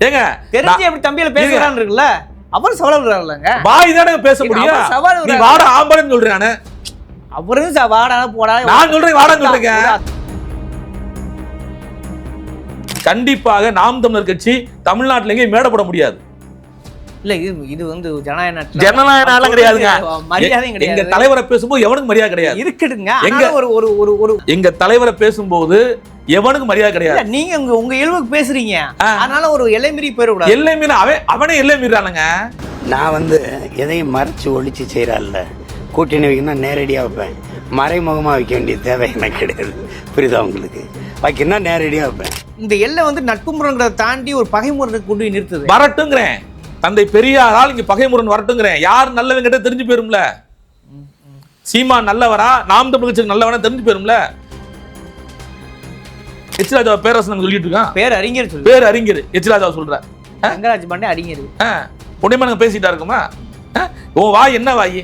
ஏங்க தெரிஞ்சு எப்படி தம்பியில பேசுறான்னு இருக்குல்ல அவர் சவால் விடுறாருலங்க வாய் தானே பேச முடியும்? சவால் நீ. வாட ஆம்பளைன்னு சொல்றானே அவரும் வாடா போடா. நான் சொல்றேன் வாடான்னு சொல்றேங்க. கண்டிப்பாக நாம் தமிழர் கட்சி தமிழ்நாட்டுல எங்கேயும் மேடப்பட முடியாது. இல்ல இது இது வந்து ஜனநாயக ஜனநாயக கிடையாதுங்க. மரியாதையும் எங்க தலைவரை பேசும்போது எவனுக்கு மரியாதை கிடையாது. இருக்குதுங்க. எங்க- ஒரு ஒரு ஒரு எங்க தலைவரை பேசும்போது எவனுக்கு மரியாதை கிடையாது. நீங்க உங்க உங்க இயல்புக்கு பேசுறீங்க. அதனால ஒரு எல்லை மீறி போயிடக்கூடாது. எல்லை மீறி அவன் அவனே எல்லை மீறானுங்க. நான் வந்து எதையும் மறைச்சு ஒழிச்சு செய்கிறாள்ல கூட்டணி வைக்கணும் நேரடியாக வைப்பேன். மறைமுகமாக வைக்க வேண்டிய தேவை எனக்கு கிடையாது. புரியுதா உங்களுக்கு? வைக்கணும்னா நேரடியாக வைப்பேன். இந்த எல்லை வந்து நட்பு முறைங்கிறத தாண்டி ஒரு பகை முறை கொண்டு போய் நிறுத்துது. வரட்டுங்கிறேன். தந்தை பெரியாரால் இங்க பகைமுரண் வரட்டுங்கிறேன். யார் நல்லவங்க தெரிஞ்சு போயிரும்ல. சீமா நல்லவரா நாம் தமிழ் கட்சி நல்லவனா தெரிஞ்சு போயிரும்ல. எச் ராஜா பேரரசன் சொல்லிட்டு இருக்கான். பேர் அறிஞர் சொல்லு. பேர் அறிஞர் எச் ராஜா சொல்ற. ரங்கராஜ் பாண்டே அறிஞர். உடனே பேசிட்டா இருக்குமா? உன் வாய் என்ன வாய்?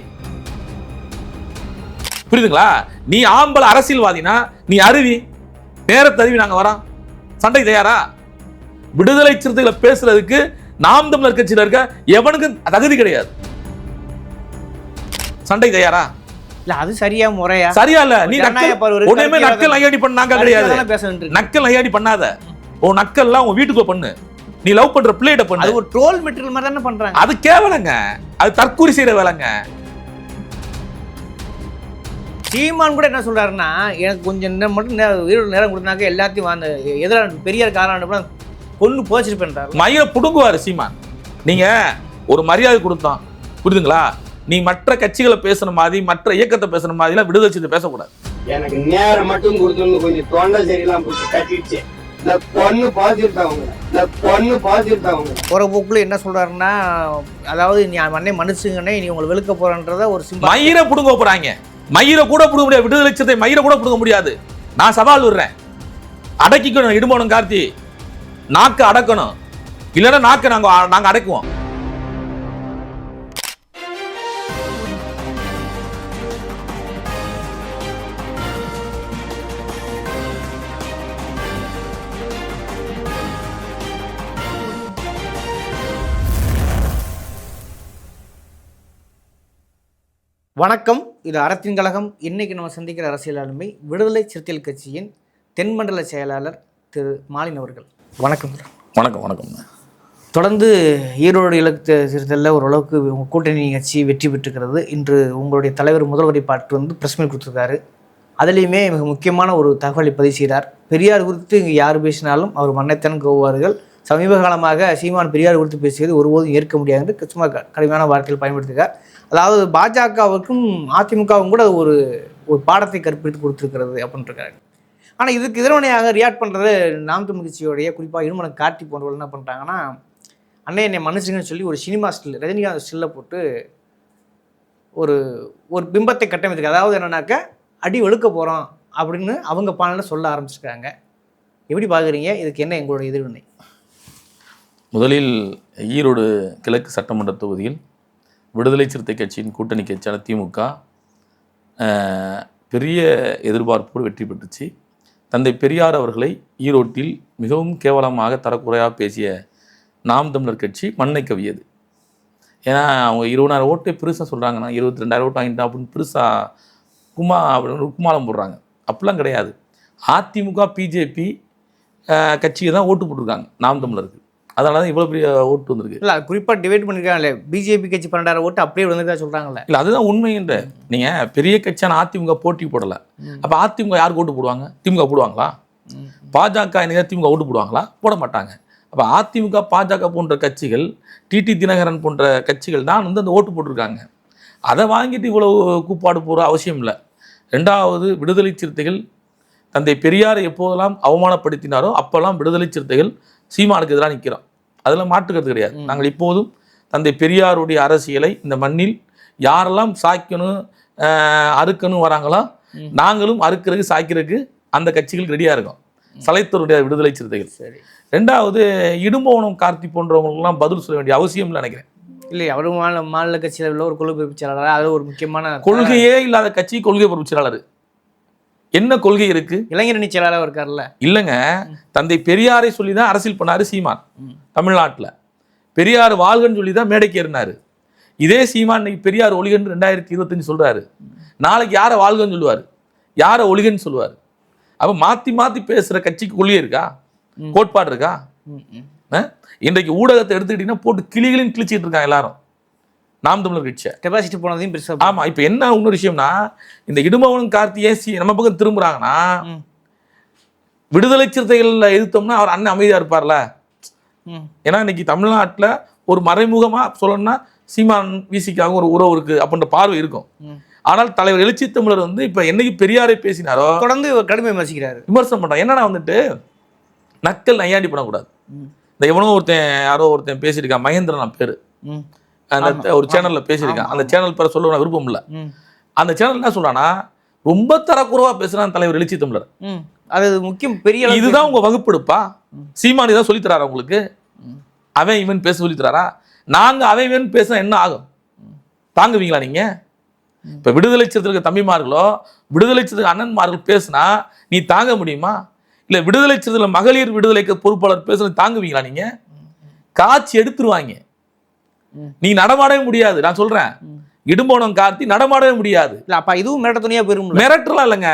புரியுதுங்களா? நீ ஆம்பளை அரசியல்வாதினா நீ அருவி. நேரத்தை அருவி நாங்க வரோம். சண்டை தயாரா? விடுதலை சிறுத்தைகளை பேசுறதுக்கு நாம் தமிழர் கட்சியில இருக்க எவனுக்கும் தகுதி கிடையாது. சண்டை தயாரா? இல்ல அது சரியா முறையா? சரியா இல்ல. நீ. உடனே நக்கல் நையாடி பண்ணாங்க கிடையாது. நக்கல் நையாடி பண்ணாத. உன் நக்கல்லாம் உன் வீட்டுக்குள்ள பண்ணு. நீ லவ் பண்ற பிள்ளைகிட்ட பண்ணு. அது ஒரு ட்ரோல் மெட்டீரியல் மாதிரி தானே பண்றாங்க. அது கேவலங்க. அது தற்கூரி செய்யற வேலைங்க. சீமான் கூட என்ன சொல்றாருன்னா எனக்கு கொஞ்சம் நேரம் மட்டும் நேரம் உயிரோட நேரம் கொடுத்தாக்க எல்லாத்தையும் அந்த எதிரான பெரியார் காரணம் கொண்டு போச்சிருப்பேன்றாரு மயில புடுங்குவாரு சீமான். நீங்க ஒரு மரியாதை கொடுத்தோம் புரியுதுங்களா? நீ மற்ற கட்சிகளை பேசுன மாதிரி மற்ற இயக்கத்தை பேசுன மாதிரிலாம் விடுதலை செய்து பேசக்கூடாது. எனக்கு நேரம் மட்டும் கொடுத்துருந்து கொஞ்சம் தொண்டை சரியில்லாம் கட்டிடுச்சு. இந்த பொண்ணு பாத்துட்டாங்க இந்த பொண்ணு பாத்துட்டாங்க போற போக்குல என்ன சொல்றாருன்னா அதாவது நீ மண்ணை மன்னிச்சுங்கன்னே நீ உங்களை வெளுக்க போறன்றத ஒரு சிம்பிள் மயிரை புடுங்க போறாங்க. மயிரை கூட புடுங்க முடியாது விடுதலை சிறுத்தை மயிரை கூட புடுங்க முடியாது. நான் சவால் விடுறேன். அடக்கிக்கணும் இடுமோனும் கார்த்தி. நாக்கு அடக்கணும். இல்லைன்னா நாக்கு நாங்க நாங்க அடக்குவோம். வணக்கம். இது அறத்தின் கழகம். இன்னைக்கு நம்ம சந்திக்கிற அரசியல் ஆளுமை விடுதலை சிறுத்தைகள் கட்சியின் தென்மண்டல செயலாளர் திரு மாலின் அவர்கள். வணக்கம். வணக்கம் வணக்கம். தொடர்ந்து ஈரோடு இலக்கு சிறுத்தையில் ஓரளவுக்கு உங்கள் கூட்டணி கட்சி வெற்றி பெற்றுக்கிறது இன்று உங்களுடைய தலைவர் முதல்வரை பாட்டு வந்து பிரஸ் மீட் கொடுத்துருக்காரு. அதுலேயுமே மிக முக்கியமான ஒரு தகவலை பதிவு செய்கிறார் பெரியார் குறித்து இங்கே யார் பேசினாலும் அவர் மன்னைத்தான் கோவார்கள் சமீப காலமாக சீமான் பெரியார் குறித்து பேசியது ஒருபோதும் ஏற்க முடியாது என்று சும்மா க- கடுமையான வார்த்தைகள் பயன்படுத்துகிறார் அதாவது பாஜகவுக்கும் அதிமுகவும் கூட ஒரு ஒரு பாடத்தை கற்பித்து கொடுத்துருக்கிறது அப்படின்ட்டுருக்காரு ஆனால் இதுக்கு எதிர்வினையாக ரியாக்ட் பண்ணுறது நாம் தமிழ் கட்சியோடைய குறிப்பாக இருமனம் கார்த்தி போன்றவர்கள் என்ன பண்ணுறாங்கன்னா அண்ணே என்னை மன்னிச்சுங்கன்னு சொல்லி ஒரு சினிமா ஸ்டில் ரஜினிகாந்த் ஸ்டில்லை போட்டு ஒரு ஒரு பிம்பத்தை கட்டமைத்துக்கு அதாவது என்னன்னாக்க அடி வெளுக்க போகிறோம் அப்படின்னு அவங்க பாடலில் சொல்ல ஆரம்பிச்சிருக்காங்க. எப்படி பார்க்குறீங்க இதுக்கு என்ன எங்களுடைய எதிர்வினை? முதலில் ஈரோடு கிழக்கு சட்டமன்ற தொகுதியில் விடுதலை சிறுத்தை கட்சியின் கூட்டணி கட்சியான திமுக பெரிய எதிர்பார்ப்போடு வெற்றி பெற்றுச்சு. தந்தை பெரியார் அவர்களை ஈரோட்டில் மிகவும் கேவலமாக தரக்குறையாக பேசிய நாம் தமிழர் கட்சி மண்ணை கவியது. ஏன்னா அவங்க இருபதாயிரம் ஓட்டு பெருசாக சொல்கிறாங்கன்னா இருபத்தி ரெண்டாயிரம் ஓட்டு வாங்கிட்டா அப்படின்னு பெருசாக குமா அப்படின்னு குமாலம் போடுறாங்க. அப்படிலாம் கிடையாது. அதிமுக பிஜேபி கட்சிக்கு தான் ஓட்டு போட்டிருக்காங்க நாம் தமிழருக்கு. அதனால தான் இவ்வளோ பெரிய ஓட்டு வந்திருக்கு. இல்லை குறிப்பாக டிவைட் பண்ணியிருக்காங்களே பிஜேபி கட்சி பன்னெண்டாயிரம் ஓட்டு அப்படியே விழுந்துதான் சொல்கிறாங்களே இல்லை அதுதான் உண்மைன்ற நீங்கள் பெரிய கட்சியான அதிமுக போட்டி போடலை. அப்போ அதிமுக யாருக்கு ஓட்டு போடுவாங்க? திமுக போடுவாங்களா? பாஜக இன்னைக்கு திமுக ஓட்டு போடுவாங்களா? போட மாட்டாங்க. அப்போ அதிமுக பாஜக போன்ற கட்சிகள் டிடி தினகரன் போன்ற கட்சிகள் தான் வந்து அந்த ஓட்டு போட்டிருக்காங்க. அதை வாங்கிட்டு இவ்வளவு கூப்பாடு போகிற அவசியம் இல்லை. ரெண்டாவது விடுதலை சிறுத்தைகள் தந்தை பெரியாரை எப்போதெல்லாம் அவமானப்படுத்தினாரோ அப்போல்லாம் விடுதலை சிறுத்தைகள் சீமானுக்கு எதிராக நிற்கிறோம் அதில் மாற்றுக்கிறது கிடையாது. நாங்கள் இப்போதும் தந்தை பெரியாருடைய அரசியலை இந்த மண்ணில் யாரெல்லாம் சாய்க்கணும் அறுக்கணும் வராங்களோ நாங்களும் அறுக்கிறதுக்கு சாய்க்கிறதுக்கு அந்த கட்சிகளுக்கு ரெடியாக இருக்கோம். சலைத்தருடைய விடுதலை சிறுத்தைகள். சரி. ரெண்டாவது இடும்போனம் கார்த்தி போன்றவங்களுக்குலாம் பதில் சொல்ல வேண்டிய அவசியம் இல்லை நினைக்கிறேன். இல்லை அவரும் மாநில மாநில கட்சியில் உள்ள ஒரு குழு பிரிப்பு செயலாளர்? அது ஒரு முக்கியமான கொள்கையே இல்லாத கட்சி கொள்கை பொறுப்பு செயலாளர். என்ன கொள்கை இருக்கு? இளைஞரணி செயலாளர் இருக்கார்ல. இல்லைங்க. தந்தை பெரியாரை சொல்லி தான் அரசியல் பண்ணாரு சீமான் தமிழ்நாட்டுல. பெரியார் வாழ்கன்னு சொல்லி தான் மேடைக்கு ஏறினாரு. இதே சீமான் இன்னைக்கு பெரியார் ஒளிகன்னு ரெண்டாயிரத்தி இருபத்தஞ்சு சொல்றாரு. நாளைக்கு யாரை வாழ்கன்னு சொல்லுவார்? யாரை ஒளிகன்னு சொல்லுவார்? அப்ப மாத்தி மாத்தி பேசுற கட்சிக்கு கொள்கை இருக்கா? கோட்பாடு இருக்கா? இன்றைக்கு ஊடகத்தை எடுத்துக்கிட்டீங்கன்னா போட்டு கிளிகளின் கிழிச்சிட்டு இருக்காங்க எல்லாரும். நாம் தமிழர் கட்சியை கெப்பாசிட்டி போனதையும் பெருசா ஆமா இப்ப என்ன இன்னொரு விஷயம்னா இந்த இடும்பவனும் கார்த்தியே சி நம்ம பக்கம் திரும்புறாங்கன்னா ம். விடுதலை சிறுத்தைகள்ல எதிர்த்தோம்னா அவர் அண்ணன் அமைதியா இருப்பார்ல. ஏன்னா இன்னைக்கு தமிழ்நாட்டுல ஒரு மறைமுகமா சொல்லணும்னா சீமான் விசிக்காக ஒரு உறவு இருக்கு அப்படின்ற பார்வை இருக்கும். ஆனால் தலைவர் எழுச்சி தமிழர் வந்து இப்ப என்னைக்கு பெரியாரை பேசினாரோ தொடர்ந்து இவர் கடுமை விமர்சிக்கிறாரு விமர்சனம் பண்றான் என்னன்னா வந்துட்டு நக்கல் நையாண்டி பண்ணக்கூடாது. இந்த எவனோ ஒருத்தன் யாரோ ஒருத்தன் பேசியிருக்கான் மகேந்திரன் பேரு. அந்த ஒரு சேனல்ல பேசியிருக்கான் அந்த சேனல் பேரை சொல்ல விருப்பம் இல்லை. அந்த சேனல் என்ன சொல்றானா ரொம்ப தரக்குறைவா பேசுறான் தலைவர் எழுச்சி தமிழர். அது முக்கியம் பெரிய இதுதான் உங்க வகுப்பெடுப்பா? சீமானி தான் சொல்லித் தராரா உங்களுக்கு? அவன் இவன் பேச சொல்லித் தராரா? நாங்க அவன் இவன் பேசினா என்ன ஆகும்? தாங்குவீங்களா நீங்க? இப்ப விடுதலை சிறுத்தைகளுக்கு தம்பிமார்களோ விடுதலை சிறுத்தை அண்ணன்மார்கள் பேசுனா நீ தாங்க முடியுமா? இல்ல விடுதலை சிறுத்தைகள் மகளிர் விடுதலைக்கு பொறுப்பாளர் பேசுனா தாங்குவீங்களா நீங்க? காட்சி எடுத்துருவாங்க. நீ நடமாடவே முடியாது. நான் சொல்றேன். இடும்போனம் கார்த்தி நடமாடவே முடியாது. இல்ல அப்ப இதுவும் மிரட்ட துணியா போயிரும்ல. மிரட்டலாம் இல்லைங்க.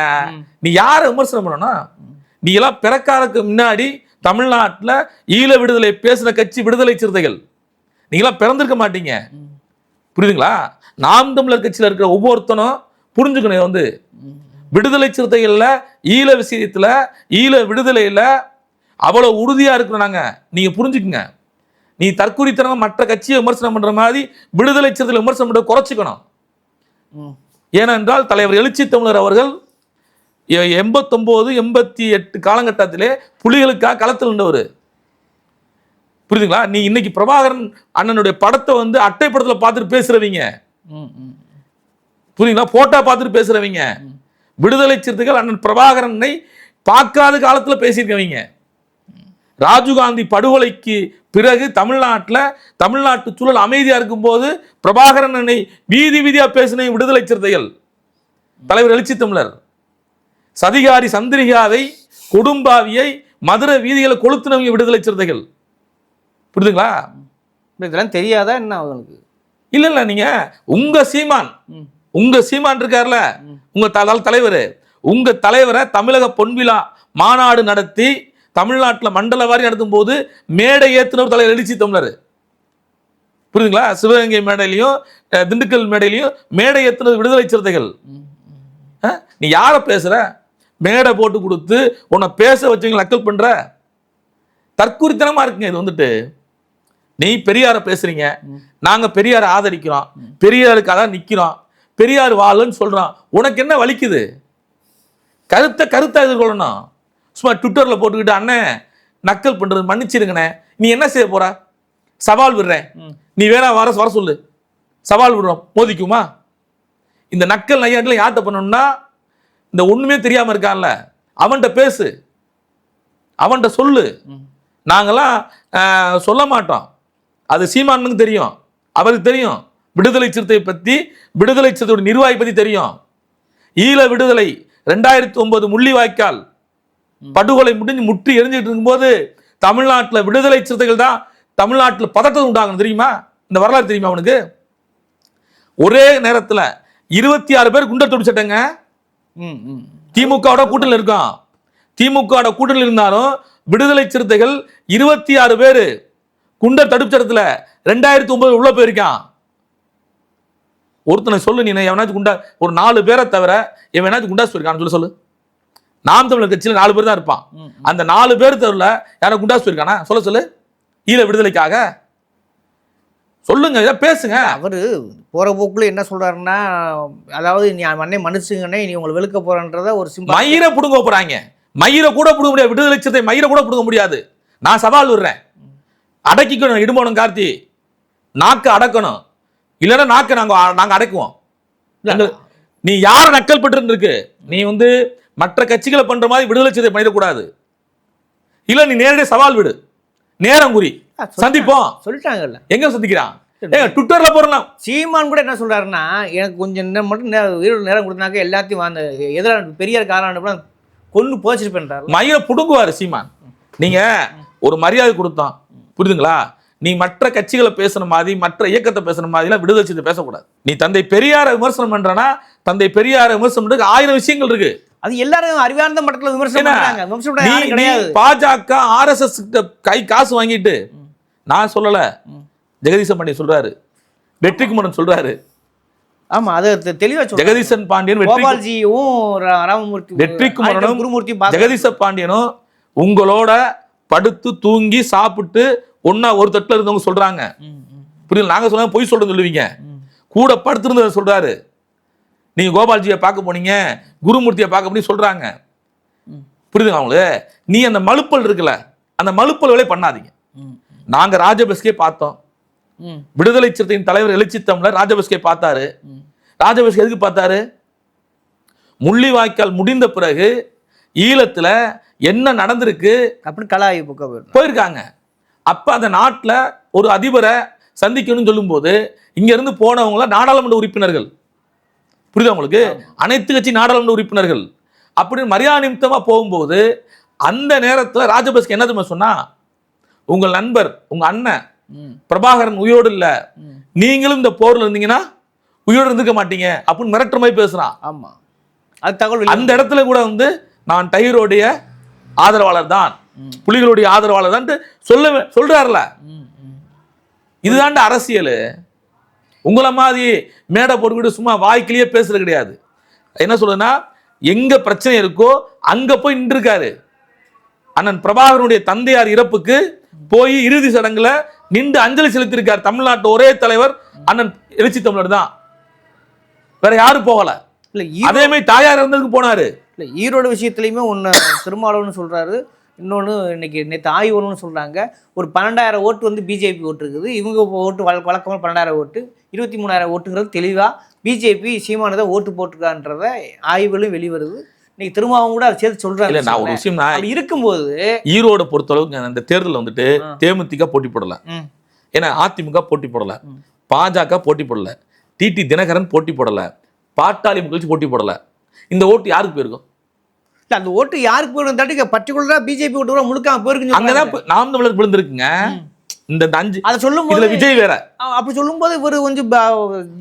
நீ யாரை விமர்சனம் பண்ணணும் நீ எல்லாம் பிறக்காருக்கு முன்னாடி தமிழ்நாட்டுல ஈழ விடுதலை பேசின கட்சி விடுதலை சிறுத்தைகள். நீங்களாம் பிறந்திருக்க மாட்டீங்க. புரியுதுங்களா? நாம் தமிழர் கட்சியில இருக்கிற ஒவ்வொருத்தனும் புரிஞ்சுக்கணும் வந்து. விடுதலை சிறுத்தைகள்ல ஈழ விஷயத்துல ஈழ விடுதலையில அவ்வளவு உறுதியா இருக்கிறோம் நாங்க. நீங்க புரிஞ்சுக்குங்க. நீ தற்குறித்தனமா மற்ற கட்சியை விமர்சனம் பண்ற மாதிரி விடுதலை சிறுத்தைகளை விமர்சனம் பண்றத குறைச்சிக்கணும். ஏனென்றால் தலைவர் எழுச்சி தமிழர் அவர்கள் எண்பத்தொம்போது எண்பத்தி எட்டு காலகட்டத்திலே புலிகளுக்காக களத்தில் நின்றவர். புரியுதுங்களா? நீ இன்னைக்கு பிரபாகரன் அண்ணனுடைய படத்தை வந்து அட்டைப்படத்துல பார்த்துட்டு பேசுறவங்க. புரியுங்களா போட்டோ பார்த்துட்டு பேசுறவங்க. விடுதலை சிறுத்தைகள் அண்ணன் பிரபாகரனை பார்க்காத காலத்துல பேசியிருக்கவங்க. ராஜீவ்காந்தி படுகொலைக்கு பிறகு தமிழ்நாட்டுல தமிழ்நாட்டு சூழல் அமைதியா இருக்கும்போது பிரபாகரன் அண்ணனை வீதி வீதியா பேசின விடுதலை சிறுத்தைகள். தலைவர் எழுச்சி தமிழர். சதிகாரி சந்திரிகாவை கொடும்பாவியை மதுரை வீதிகளை கொளுத்துனவங்க விடுதலை சிறுத்தைகள். புரியுதுங்களா? இதெல்லாம் தெரியாதா என்ன அவங்களுக்கு? இல்ல இல்ல நீங்க உங்க சீமான். ம். உங்க சீமான் இருக்கார்ல உங்க தலால் தலைவர். உங்க தலைவரை தமிழக பொன்விழா மாநாடு நடத்தி தமிழ்நாட்டில் மண்டல வாரி நடத்தும் போது மேடை ஏத்துனவர் தலைவர் எழுச்சி தமிழர். புரியுதுங்களா? சிவகங்கை மேடையிலையும் திண்டுக்கல் மேடையிலையும் மேடை ஏற்றினது விடுதலை சிறுத்தைகள். நீ யாரை பேசுகிற மேடை போட்டு கொடுத்து உன்னை பேச வச்சவங்க நக்கல் பண்ணுற தற்குறித்தனமாக இருக்குங்க இது வந்துட்டு. நீ பெரியாரை பேசுறீங்க. நாங்கள் பெரியாரை ஆதரிக்கிறோம். பெரியாருக்கு அதான் நிற்கிறோம் பெரியார் வாழுன்னு சொல்கிறான் உனக்கு என்ன வலிக்குது? கருத்தை கருத்தை எதிர்கொள்ளணும். சும்மா ட்விட்டர்ல போட்டுக்கிட்டு அண்ணன் நக்கல் பண்றது மன்னிச்சிருங்கண்ணே. நீ என்ன செய்ய போற? சவால் விடுறேன். நீ வேணா வர வர சொல்லு. சவால் விடுறோம். மோதிக்குமா? இந்த நக்கல் நையாட்டில் யார்கிட்ட பண்ணணும்னா இந்த ஒண்ணுமே தெரியாம இருக்கான்ல அவன்கிட்ட பேசு. அவன்கிட்ட சொல்லு. நாங்கெல்லாம் ஆஹ், சொல்ல மாட்டோம். அது சீமானுக்கு தெரியும். அவருக்கு தெரியும். விடுதலை சிறுத்தை பத்தி விடுதலை சிறுத்தையோட நிர்வாகி பத்தி தெரியும். ஈழ விடுதலை ரெண்டாயிரத்தி ஒன்பது முள்ளிவாய்க்கால் படுகொலை முடிஞ்சு முற்றி எரிஞ்சிட்டு இருக்கும்போது தமிழ்நாட்டுல விடுதலை சிறுத்தைகள் தான் தமிழ்நாட்டுல பதட்டம் உண்டாகணும் தெரியுமா? இந்த வரலாறு தெரியுமா அவனுக்கு ஒரே நேரத்துல இருபத்தி ஆறு பேர் குண்டர் தொடி சட்டங்க. ம் ம். திமுகவோட கூட்டணியில் இருக்கான் திமுகவோட கூட்டணியில் இருந்தாலும் விடுதலை சிறுத்தைகள் இருபத்தி ஆறு பேர் குண்டர் தடுப்பு சட்டத்தில் ரெண்டாயிரத்தி ஒன்பது உள்ள போயிருக்கான். ஒருத்தனை சொல்லு நீ எவனாச்சும் குண்டா ஒரு நாலு பேரை தவிர எவனாச்சும் குண்டாஸ் போயிருக்கான்னு சொல்லு சொல்லு. நாம் தமிழர் கட்சியில் நாலு பேர் தான் இருப்பான். அந்த நாலு பேர் தவிர யாரும் குண்டாஸ் போயிருக்கானா? சொல்ல சொல்லு. ஈழ விடுதலைக்காக. சொல்லுங்க இதை பேசுங்க. அவரு போற போக்குல என்ன சொல்றாருன்னா அதாவது நீ அண்ணே மன்னிச்சுங்கண்ணே நீ உங்களை வெளுக்க போறன்றத ஒரு சிம்பிள் மயிரை புடுங்க போறாங்க. மயிரை கூட புடுங்க முடியாது. விடுதலை சிறுத்தை மயிரை கூட புடுங்க முடியாது. நான் சவால் விடுறேன். அடக்கிக்கணும் இடுமோனம் கார்த்தி. நாக்கு அடக்கணும். இல்லைன்னா நாக்கு நாங்க நாங்க அடக்குவோம். நீ யார நக்கல் பட்டு இருக்கு? நீ வந்து மற்ற கட்சிகளை பண்ற மாதிரி விடுதலை சிறுத்தை பண்ணிடக்கூடாது. இல்ல நீ நேரடியாக சவால் விடு. நேரம் குறி. சந்திப்போம். சொல்லிட்டாங்கல்ல. எங்க சந்திக்கிறான்? ஏங்க ட்விட்டர்ல போறலாம் சீமான் கூட என்ன சொல்றாருன்னா எனக்கு கொஞ்சம் நேரம் மட்டும் நேரம் நேரம் கொடுத்தாக்க எல்லாத்தையும் அந்த எதிரான பெரியார் காரணம் கொண்டு போச்சிருப்பேன்றாரு மயில புடுங்குவாரு சீமான். நீங்க ஒரு மரியாதை கொடுத்தோம் புரியுதுங்களா? நீ மற்ற கட்சிகளை பேசுற மாதிரி மற்ற இயக்கத்தை பேசுற மாதிரிலாம் விடுதலை சிறுத்தை பேசக்கூடாது. நீ தந்தை பெரியார விமர்சனம் பண்றனா தந்தை பெரியார விமர்சனம் ஆயிரம் விஷயங்கள் இருக்கு. அது எல்லாரும் அறிவார்ந்த மட்டத்தில் விமர்சனம்? பண்றாங்க. விமர்சனம் கிடையாது. பாஜக ஆர்எஸ்எஸ் கை காசு வாங்கிட்டு நான் சொல்லல. ஜெகதீசன் பாண்டியன் சொல்றாரு. வெற்றி குமரன் சொல்றாரு. ஆமா அது தெளிவா ஜெகதீசன் பாண்டியன் கோபால்ஜியும் ராமமூர்த்தி வெற்றி குமரனும் குருமூர்த்தி ஜெகதீச பாண்டியனும் உங்களோட படுத்து தூங்கி சாப்பிட்டு ஒண்ணா ஒரு தட்டுல இருந்தவங்க சொல்றாங்க. புரியல நாங்க சொல்ல பொய் சொல்றேன்னு சொல்லுவீங்க. கூட படுத்திருந்தவர் சொல்றாரு. நீங்க கோபால்ஜியை பார்க்க போனீங்க குருமூர்த்தியை பார்க்க போனீங்க சொல்றாங்க. புரியுதுங்க அவங்களுக்கு நீ அந்த மலுப்பல் இருக்குல்ல அந்த மலுப்பல் வேலையை பண்ணாதீங்க. நாங்க ராஜபஸ்கே பார்த்தோம். விடுதலை சிறுத்தையின் தலைவர் எழுச்சி தமிழர் ராஜபஸ்கே பார்த்தாரு. ராஜபஸ்கே எதுக்கு பார்த்தாரு? முள்ளிவாய்க்கால் முடிந்த பிறகு ஈழத்துல என்ன நடந்திருக்கு? அப்படின்னு கலாய் போயிருக்காங்க. அப்ப அந்த நாட்டுல ஒரு அதிபரை சந்திக்கணும்னு சொல்லும்போது இங்க இருந்து போனவங்கள நாடாளுமன்ற உறுப்பினர்கள். புரியுதா உங்களுக்கு? அனைத்து கட்சி நாடாளுமன்ற உறுப்பினர்கள். அப்படின்னு மரியாதை நிமித்தமா போகும்போது அந்த நேரத்துல ராஜபக்சே என்ன தெரியுமா சொன்னா? உங்கள் நண்பர் உங்க அண்ணன் பிரபாகரன் உயிரோடு இல்ல. நீங்களும் இந்த போர்ல இருந்தீங்கன்னா உயிரோடு இருந்திருக்க மாட்டீங்க அப்படின்னு மிரட்டுற மாதிரி பேசுறான். ஆமா. அது தகவல் அந்த இடத்துல கூட வந்து நான் டைகருடைய ஆதரவாளர் தான். புலிகளுடைய ஆதரவாளர் தான் சொல்ல ம். இதுதான்டா அரசியல். உங்களை மாதிரி மேடை போட்டுக்கிட்டு சும்மா வாய்க்கிலேயே பேசுறது கிடையாது. என்ன சொல்லுதுன்னா எங்க பிரச்சனை இருக்கோ அங்க போய் நின்றுருக்காரு. அண்ணன் பிரபாகரனுடைய தந்தையார் இறப்புக்கு போய் இறுதி சடங்குல நின்று அஞ்சலி செலுத்தியிருக்கார் தமிழ்நாட்டு ஒரே தலைவர் அண்ணன் எழுச்சி தமிழர் தான். வேற யாரும் போகல. இல்ல அதே மாதிரி தாயார் இருந்ததுக்கு போனாரு. இல்ல ஈரோடு விஷயத்துலையுமே ஒன்று திருமாவளவன் சொல்றாரு. இன்னொன்று இன்னைக்கு நேற்று ஆய்வுன்னு சொல்றாங்க. ஒரு பன்னெண்டாயிரம் ஓட்டு வந்து பிஜேபி ஓட்டு இருக்குது இவங்க ஓட்டு வழக்க வழக்கமாக பன்னெண்டாயிரம் ஓட்டு. இருபத்தி மூணாயிரம் ஓட்டுங்கிறது தெளிவாக பிஜேபி சீமானதை ஓட்டு போட்டிருக்கான்றத ஆய்வுகளும் வெளிவருது. இன்னைக்கு திருமாவும் கூட அதை சேர்த்து சொல்றாங்க இல்ல நான் ஒரு விஷயம் நான் இருக்கும்போது ஈரோட பொறுத்தளவுக்கு அந்த தேர்தலில் வந்துட்டு தேமுதிக போட்டி போடல. ஏன்னா அதிமுக போட்டி போடல. பாஜக போட்டி போடல. டிடி தினகரன் போட்டி போடல. பாட்டாளி மக்கள் போட்டி போடல. இந்த ஓட்டு யாருக்கு போயிருக்கும்? அந்த ஓட்டு யாருக்கு போயிடும் தாட்டி பர்டிகுலராக பிஜேபி ஓட்டு கூட முழுக்க போயிருக்குன்னு அங்கதான் நாம் தமிழர் விழுந்திருக்குங்க இந்த அஞ்சு அதை சொல்லும் போது விஜய் வேற. அப்படி சொல்லும்போது இவர் கொஞ்சம்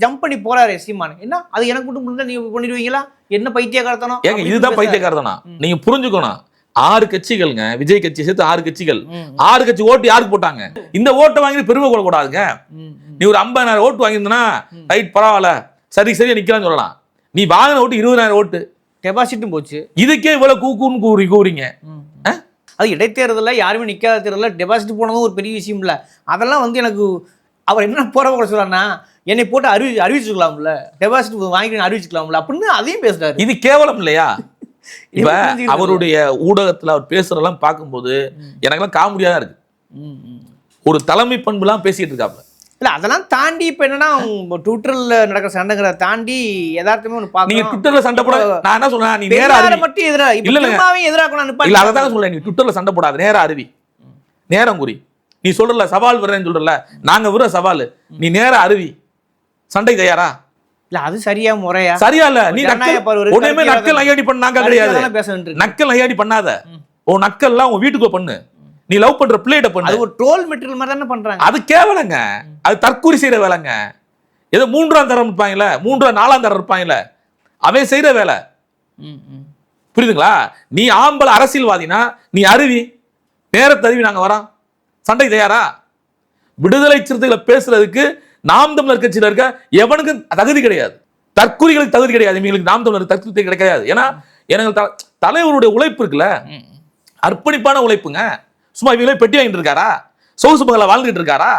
ஜம்ப் பண்ணி போறாரு சீமான். என்ன? அது எனக்கு மட்டும் முடிஞ்சா நீங்க பண்ணிடுவீங்களா? என்ன பைத்தியக்காரத்தனம்? ஏங்க இதுதான் பைத்தியக்காரதானா நீங்க புரிஞ்சுக்கணும். ஆறு கட்சிகள்ங்க விஜய் கட்சி சேர்த்து ஆறு கட்சிகள். ஆறு கட்சி ஓட்டு யாருக்கு போட்டாங்க? இந்த ஓட்டை வாங்கி பெருமை கொள்ளக்கூடாதுங்க. நீ ஒரு ஐம்பதாயிரம் ஓட்டு வாங்கியிருந்தனா ரைட் பரவாயில்ல. சரி சரியா நிக்கலாம்னு சொல்லலாம். நீ வாங்கின ஓட்டு இருபதாயிரம் ஓட்டு. டெபாசிட்டும் போச்சு. இதுக்கே இவ்வளவு கூக்குன்னு கூறி கூறீங்க? அது இடைத்தேர்தலில் யாருமே நிற்காத தேர்தலில் டெபாசிட் போனதும் ஒரு பெரிய விஷயம் இல்லை. அதெல்லாம் வந்து எனக்கு அவர் என்ன போற கூட சொல்றாருன்னா என்னை போட்டு அறிவி அறிவிச்சுக்கலாம்ல டெபாசிட் வாங்கிட்டு அறிவிச்சுக்கலாம்ல அப்படின்னு அதையும் பேசுறாரு. இது கேவலம் இல்லையா? இப்ப? அவருடைய ஊடகத்துல அவர் பேசுறதெல்லாம் பார்க்கும்போது எனக்கெல்லாம் காமெடியா தான் இருக்கு. ஒரு தலைமை பண்புலாம் பேசிட்டு இருக்காப்ல. இல்ல அதெல்லாம் தாண்டி இப்ப என்னன்னா ட்விட்டர்ல நடக்கிற சண்டைங்கிறத தாண்டி யதார்த்தமே ஒன்று நீங்க பார்க்கணும் ட்விட்டர்ல சண்டை போட நான் என்ன சொல்றேன் நீ நேரா அறிவி மட்டும் எதிரா இப்ப இல்ல, இல்லங்க. திருமாவையும் எதிராக்கணும் இல்ல அதை தான் சொல்றேன். நீ ட்விட்டர்ல சண்டை போடாத. நேரா அறிவி நேரம் குறி. நீ சொல்றல சவால் வர்றேன்னு சொல்றல. நாங்க விடுற சவால். நீ நேரா அருவி. சண்டை தயாரா? இல்ல அது சரியா முறையா? சரியா இல்ல. நீ. உடனே நக்கல் நையாடி பண்ணாங்க கிடையாது. நக்கல் நையாடி பண்ணாத. உன் நக்கல்லாம் உன் வீட்டுக்குள்ள பண்ணு. நீ லவ் பண்ற பிள்ளைகிட்ட பண்ணு. அது ஒரு ட்ரோல் மெட்டீரியல் மாதிரி தானே பண்றாங்க. அது கேவலங்க. அது தற்கூரி செய்யற வேலைங்க. ஏதோ மூன்றாம் தரம் இருப்பாங்கல்ல மூன்றாம் நாலாம் தரம் இருப்பாங்கல்ல அவன் செய்யற வேலை. புரியுதுங்களா? நீ ஆம்பளை அரசியல்வாதினா நீ அருவி நேரத்தை அருவி நாங்க வரோம். சண்டை தயாரா விடுதலை சிறுத்தைகளை பேசுறதுக்கு நாம் தமிழர் கட்சியில இருக்க எவனுக்கும் தகுதி கிடையாது. தற்கூரிகளுக்கு தகுதி கிடையாது. இவங்களுக்கு நாம் தமிழர் தகுதி கிடையாது ஏன்னா எனக்கு தலைவருடைய உழைப்பு இருக்குல்ல. அர்ப்பணிப்பான உழைப்புங்க. சும்மா இவங்களே பெட்டி வாங்கிட்டு இருக்காரா? சொகுசு பங்களா வாழ்ந்துட்டு இருக்காரா?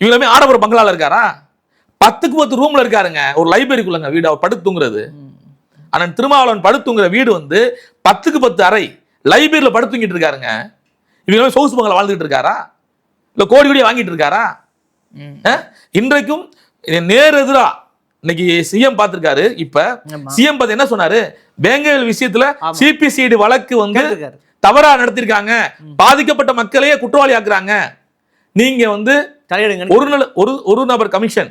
இவங்களுமே ஆடம்பர பங்களால இருக்காரா? பத்துக்கு பத்து ரூம்ல இருக்காருங்க. ஒரு லைப்ரரிக்குள்ளங்க வீடு. அவர் படுத்து தூங்குறது. அண்ணன் திருமாவளவன் படுத்து தூங்குற வீடு வந்து பத்துக்கு பத்து அறை. லைப்ரரியில படுத்து தூங்கிட்டு இருக்காருங்க. இவங்களுமே சொகுசு பங்களா வாழ்ந்துட்டு இருக்காரா? இல்ல கோடி கோடி வாங்கிட்டு இருக்காரா? இன்றைக்கும் நேர் எதிரா இன்னைக்கு சிஎம் பார்த்திருக்காரு. இப்ப. சிஎம் பார்த்து என்ன சொன்னாரு? பேங்கல் விஷயத்துல ஆமா. சிபிசிஐடி வழக்கு வந்து. தவறா நடத்திருக்காங்க. பாதிக்கப்பட்ட மக்களையே குற்றவாளி ஆக்குறாங்க. நீங்க வந்து தலையிடுங்க. ஒரு நல ஒரு ஒரு நபர் கமிஷன்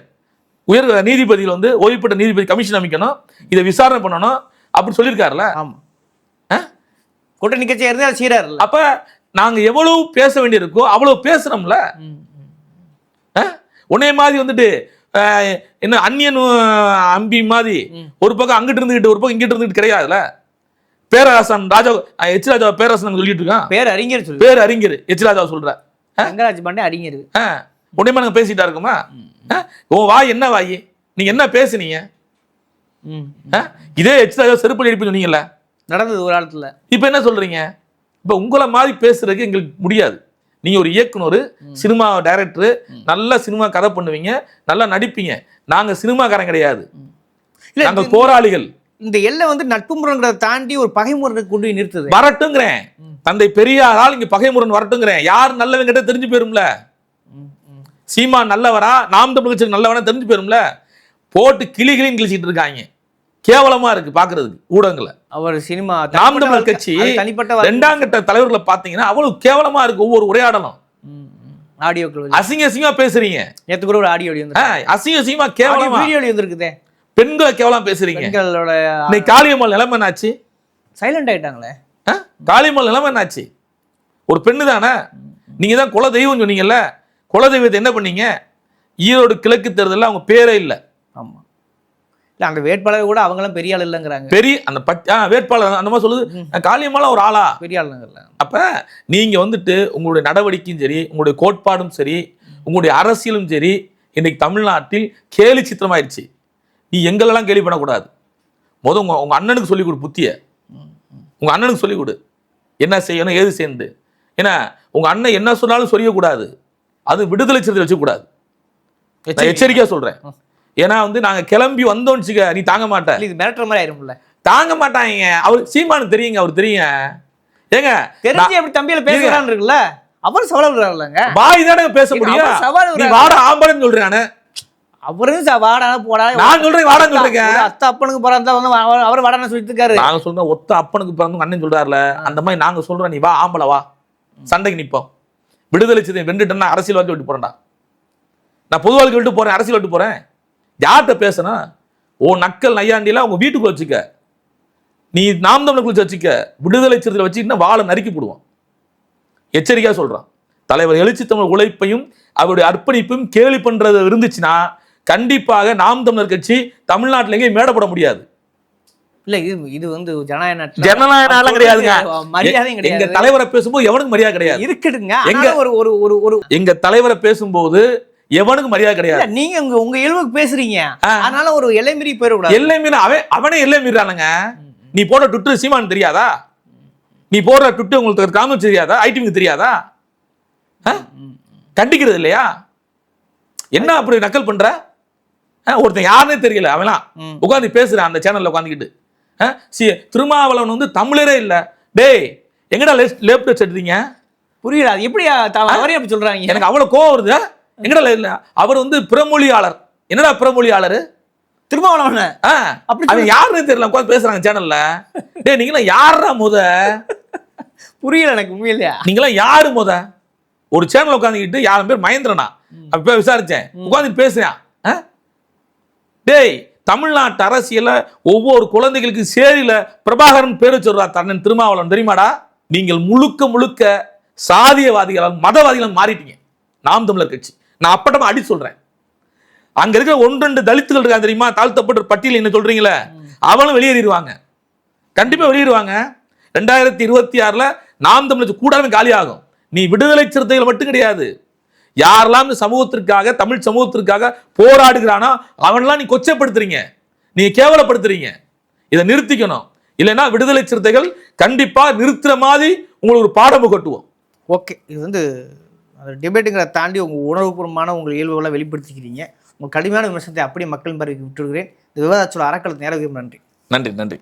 உயர் நீதிபதிகள் வந்து ஓய்வு பெற்ற நீதிபதி கமிஷன் அமைக்கணும். இதை விசாரணை பண்ணணும். அப்படி சொல்லியிருக்காருல்ல? ஆமா. ஆ? கூட்டணி கட்சியா இருந்தா அது சீராருல்ல. அப்ப நாங்க எவ்வளவு பேச வேண்டியிருக்கோ அவ்வளவு பேசுறோம்ல? ஆ? உன்னைய மாதிரி வந்துட்டு என்ன அந்நியன் அம்பி மாதிரி ஒரு பக்கம் அங்கிட்டு இருந்துகிட்டு ஒரு பக்கம் இங்கிட்டு இருந்துகிட்டு கிடையாதுல பேரரசன் ராஜா எச் ராஜா பேரரசன் சொல்லிட்டு இருக்கான். பேர் அறிஞர் சொல்லு பேர் அறிஞர் எச் ராஜா சொல்ற. ரங்கராஜ் பாண்டே அறிஞர். உடனே நாங்க பேசிட்டா இருக்குமா? உன் வாய் என்ன வாய்? நீங்க என்ன பேசுனீங்க? இதே எச் ராஜா செருப்பு அடிப்பு சொன்னீங்கல்ல? நடந்தது ஒரு காலத்துல. இப்போ என்ன சொல்றீங்க? இப்போ உங்களை மாதிரி பேசுறதுக்கு எங்களுக்கு முடியாது. நீங்க ஒரு இயக்குனர் சினிமா டைரக்டர் நல்ல சினிமா கதை பண்ணுவீங்க நல்லா நடிப்பீங்க. நாங்க சினிமாக்காரன் கிடையாது. நாங்க போராளிகள். இந்த எல்லை வந்து நட்பு முரண்கிறத தாண்டி ஒரு பகைமுறை கொண்டு நிறுத்துது. வரட்டுங்கிறேன். தந்தை பெரியாரால் இங்க பகைமுரண் வரட்டுங்கிறேன். யார் நல்லவங்க கிட்ட தெரிஞ்சு போயிரும்ல? சீமா நல்லவரா? நாம் தமிழ் கட்சி நல்லவனா தெரிஞ்சு போயிரும்ல? போட்டு கிளி கிளின்னு கிழிச்சிட்டு இருக்காங்க. கேவலமா இருக்கு பாக்குறதுக்கு ஊடகங்களை. அவர் சினிமா நாம் தமிழர் கட்சி தனிப்பட்ட. ரெண்டாம் கட்ட தலைவர்களை பாத்தீங்கன்னா அவ்வளவு கேவலமா இருக்கு ஒவ்வொரு உரையாடலும். ஆடியோக்கள். அசிங்க அசிங்கமா பேசுறீங்க. நேத்து கூட ஒரு ஆடியோ அசிங்க அசிங்கமா கேவலமா. வீடியோ வந்திருக்குதே. பெண்களை கேவலம் பேசுறீங்க? பெண்களோட இன்னைக்கு காளியம்மாள் நிலைமை என்னாச்சு? சைலண்ட் ஆயிட்டாங்களே? காளியம்மாள் நிலைமை என்னாச்சு? ஒரு பெண்ணு தானே நீங்க தான் குல தெய்வம் சொன்னீங்கல்ல? குல தெய்வத்தை என்ன பண்ணீங்க? ஈரோடு கிழக்கு தேர்தலில் அவங்க பேரே இல்லை. ஆமா. இல்ல அந்த வேட்பாளர் கூட அவங்களும் பெரிய ஆள் இல்லைங்கிறாங்க. பெரிய அந்த பட் ஆ, வேட்பாளர் அந்த மாதிரி சொல்லுது. காளியம்மாள் ஒரு ஆளா? பெரிய ஆளுங்கல்ல அப்ப நீங்க வந்துட்டு உங்களுடைய நடவடிக்கையும் சரி உங்களுடைய கோட்பாடும் சரி உங்களுடைய அரசியலும் சரி இன்னைக்கு தமிழ்நாட்டில் கேலி சித்திரமாயிருச்சு. நீ எங்களெல்லாம் கேலி பண்ணக்கூடாது. முத உங்க உங்க அண்ணனுக்கு சொல்லிக் கொடு புத்திய. உங்க அண்ணனுக்கு சொல்லிக் கொடு. என்ன செய்யணும் ஏது சேர்ந்து ஏன்னா உங்க அண்ணன் என்ன சொன்னாலும் சொல்லக்கூடாது அது விடுதலை சிறுத்தை வச்சுக்கூடாது எச்சரிக்கையா சொல்றேன். ஏன்னா வந்து நாங்க கிளம்பி வந்தோம்னு வச்சுக்க நீ தாங்க மாட்ட. இல்ல, இது மிரட்டுற மாதிரி ஆயிரும்ல. தாங்க மாட்டாங்க. அவர் சீமானு தெரியுங்க அவர் தெரியுங்க. ஏங்க தெரிஞ்சு எப்படி தம்பியில பேசுறான்னு இருக்குல்ல. அவர் சவால் விடுறாருலங்க வாய் தானே பேச முடியும். நீ. வாட ஆம்பளைன்னு சொல்றானே அவரும் ச- வாடா போடா. நான் சொல்றேன் சொல்றேங்க. ஒரு அத்தை அப்பனுக்கு பிறந்தா வந்து அவர் வாடான்னு சொல்லிட்டு இருக்காரு நாங்க சொல்றோம் ஒத்த அப்பனுக்கு பிறந்து அண்ணன் சொல்றாருல அந்த மாதிரி நாங்க சொல்றோம் நீ வா ஆம்பளை வா. சண்டைக்கு நிப்போம். விடுதலை சிதை வென்றுட்டேன்னா அரசியல் வாழ்க்கை விட்டு போறேன்டா. நான் பொது வாழ்க்கை விட்டு போறேன் அரசியல் விட்டு போறேன். யார்கிட்ட பேசணும் ஓ நக்கல் நையாண்டிலாம் உங்க வீட்டுக்குள்ள வச்சுக்க. நீ நாம் தமிழுக்குள்ள வச்சுக்க. விடுதலை சிறுத்தை வச்சுக்கிட்டு வாழை நறுக்கி போடுவோம். எச்சரிக்கையா சொல்றான் தலைவர் எழுச்சி தமிழ் உழைப்பையும் அவருடைய அர்ப்பணிப்பையும் கேலி பண்றது இருந்துச்சுன்னா கண்டிப்பாக நாம் தமிழர் கட்சி தமிழ்நாட்டில் எங்கேயும் மேடப்பட முடியாது. இல்ல இது இது வந்து ஜனநாயக ஜனநாயக கிடையாதுங்க. எங்க கிடையாது. தலைவரை பேசும்போது எவனுக்கு மரியாதை கிடையாது. இருக்குதுங்க. எங்க- எங்க ஒரு ஒரு ஒரு ஒரு எங்க தலைவரை பேசும்போது எவனுக்கு மரியாதை கிடையாது. நீங்க உங்க உங்க இயல்புக்கு பேசுறீங்க. அதனால ஒரு எல்லை மீறி போயிடக்கூடாது. எல்லை மீற அவன் அவனே எல்லை மீறானுங்க. நீ போடுற ட்விட்டர் சீமான் தெரியாதா? நீ போடுற ட்விட்டர் உங்களுக்கு காமிச்சு தெரியாதா? ஐடிவிக்கு தெரியாதா? கண்டிக்கிறது இல்லையா? என்ன அப்படி நக்கல் பண்ற? ஒருத்தன் யாருன்னே தெரியல. அவன்லாம். உட்காந்து பேசுறான் அந்த சேனல்ல உட்காந்துக்கிட்டு சி திருமாவளவன் வந்து தமிழரே இல்ல. டேய் எங்கடா லேப்டாப் எடுத்தீங்க? புரியல அது எப்படி அவரே அப்படி சொல்றாங்க. எனக்கு அவ்வளவு கோவம் வருது. எங்கடா இல்ல அவர் வந்து பிறமொழியாளர் என்னடா பிறமொழியாளர் திருமாவளவன? அப்படி அவன் யாருன்னு தெரியல. உட்காந்து பேசுறாங்க சேனல்ல டேய் நீங்களாம் யாரா முத? புரியல எனக்கு உண்மையிலையா. நீங்களாம் யாரு முத? ஒரு சேனல் உட்காந்துக்கிட்டு யாரும் பேர்? மகேந்திரனா. அப்ப போய் விசாரிச்சேன். உட்காந்து பேசுறேன். ஆ? டேய் தமிழ்நாட்டு அரசியல ஒவ்வொரு குழந்தைகளுக்கு சேரியில பிரபாகரன் பேரு சொல்றா தன்னன் திருமாவளவன் தெரியுமாடா? நீங்கள் முழுக்க முழுக்க சாதியவாதிகளால் மதவாதிகளால் மாறிட்டீங்க. நாம் தமிழர் கட்சி. நான் அப்பட்டமா அடி சொல்றேன். அங்க இருக்கிற ஒன்று ரெண்டு தலித்துகள் இருக்கா தெரியுமா? தாழ்த்தப்பட்ட பட்டியல் என்ன சொல்றீங்களே? அவனும் வெளியேறிடுவாங்க. கண்டிப்பா வெளியேறுவாங்க. ரெண்டாயிரத்தி இருபத்தி ஆறுல நாம் தமிழர் கூடாரம் காலியாகும். நீ விடுதலை சிறுத்தைகள் மட்டும் கிடையாது. யாரெல்லாம் இந்த சமூகத்திற்காக தமிழ் சமூகத்திற்காக போராடுகிறானோ அவனெல்லாம் நீ கொச்சப்படுத்துறீங்க. நீ கேவலப்படுத்துறீங்க. இதை நிறுத்திக்கணும். இல்லைன்னா விடுதலை சிறுத்தைகள் கண்டிப்பா நிறுத்துற மாதிரி உங்களுக்கு ஒரு பாடம் கட்டுவோம். ஓகே. இது வந்து டிபேட்டுங்கிறத தாண்டி உங்கள் உணர்வுபூர்வமான உங்கள் இயல்புகளை வெளிப்படுத்திக்கிறீங்க. உங்கள் கடுமையான விமர்சனத்தை அப்படியே மக்கள் பார்வைக்கு விட்டுருக்கிறேன் இந்த விவாதச்சோட அறக்கலத்து நேரம் நன்றி. நன்றி நன்றி நன்றி.